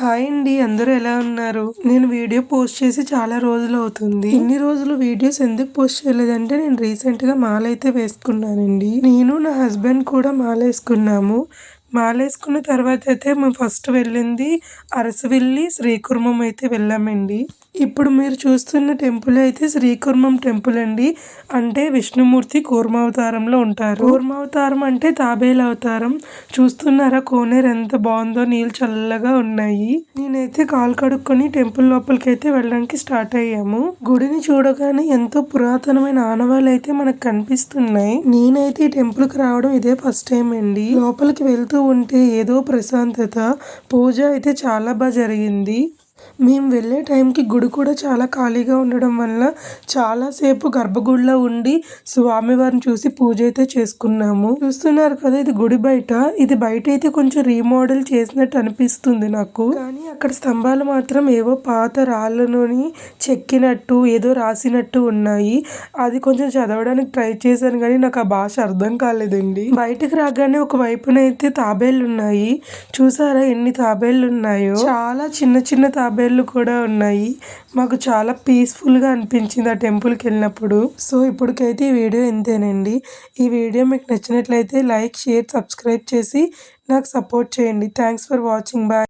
Hi అండి అందరూ ఎలా ఉన్నారు? నేను వీడియో పోస్ట్ చేసి చాలా రోజులు అవుతుంది. ఇన్ని రోజులు వీడియోస్ ఎందుకు పోస్ట్ చేయలేదంటే నేను రీసెంట్గా మాల అయితే వేసుకున్నానండి. నేను నా హస్బెండ్ కూడా మాల వేసుకున్నాము. మాల వేసుకున్న తర్వాత అయితే మేము ఫస్ట్ వెళ్ళింది అరసవెల్లి శ్రీకుర్మం అయితే వెళ్ళామండి. ఇప్పుడు మీరు చూస్తున్న టెంపుల్ అయితే శ్రీకుర్మం టెంపుల్ అండి. అంటే విష్ణుమూర్తి కూర్మావతారంలో ఉంటారు. కూర్మావతారం అంటే తాబేలు అవతారం. చూస్తున్నారా? కోనేరు ఎంత బాగుందో? నీళ్ళు చల్లగా ఉన్నాయి. నేనైతే కాలు కడుక్కొని టెంపుల్ లోపలికి అయితే వెళ్ళడానికి స్టార్ట్ అయ్యాము. గుడిని చూడగానే ఎంతో పురాతనమైన ఆనవాళ్ళు అయితే మనకు కనిపిస్తున్నాయి. నేనైతే ఈ టెంపుల్కి రావడం ఇదే ఫస్ట్ టైం అండి. లోపలికి వెళ్తూ ఉంటే ఏదో ప్రశాంతత పూజ అయితే చాలా బాగా జరిగింది. మేము వెళ్ళే టైంకి గుడి కూడా చాలా ఖాళీగా ఉండడం వల్ల చాలాసేపు గర్భగుడిలో ఉండి స్వామివారిని చూసి పూజ అయితే చేసుకున్నాము. చూస్తున్నారు కదా ఇది గుడి బయట. ఇది బయట అయితే కొంచెం రీమోడల్ చేసినట్టు అనిపిస్తుంది నాకు. కానీ అక్కడ స్తంభాలు మాత్రం ఏవో పాత రాళ్ళలోని చెక్కినట్టు ఏదో రాసినట్టు ఉన్నాయి. అది కొంచెం చదవడానికి ట్రై చేశాను కానీ నాకు ఆ భాష అర్థం కాలేదండి. బయటకు రాగానే ఒక వైపున అయితే తాబేళ్ళు ఉన్నాయి చూసారా ఎన్ని తాబేళ్ళు ఉన్నాయో చాలా చిన్న చిన్న తాబేళ్ళు కూడా ఉన్నాయి. మాకు చాలా పీస్ఫుల్గా అనిపించింది ఆ టెంపుల్కి వెళ్ళినప్పుడు. సో ఇప్పటికైతే ఈ వీడియో ఇంతేనండి. ఈ వీడియో మీకు నచ్చినట్లయితే లైక్ షేర్ సబ్స్క్రైబ్ చేసి నాకు సపోర్ట్ చేయండి. Thanks for watching bye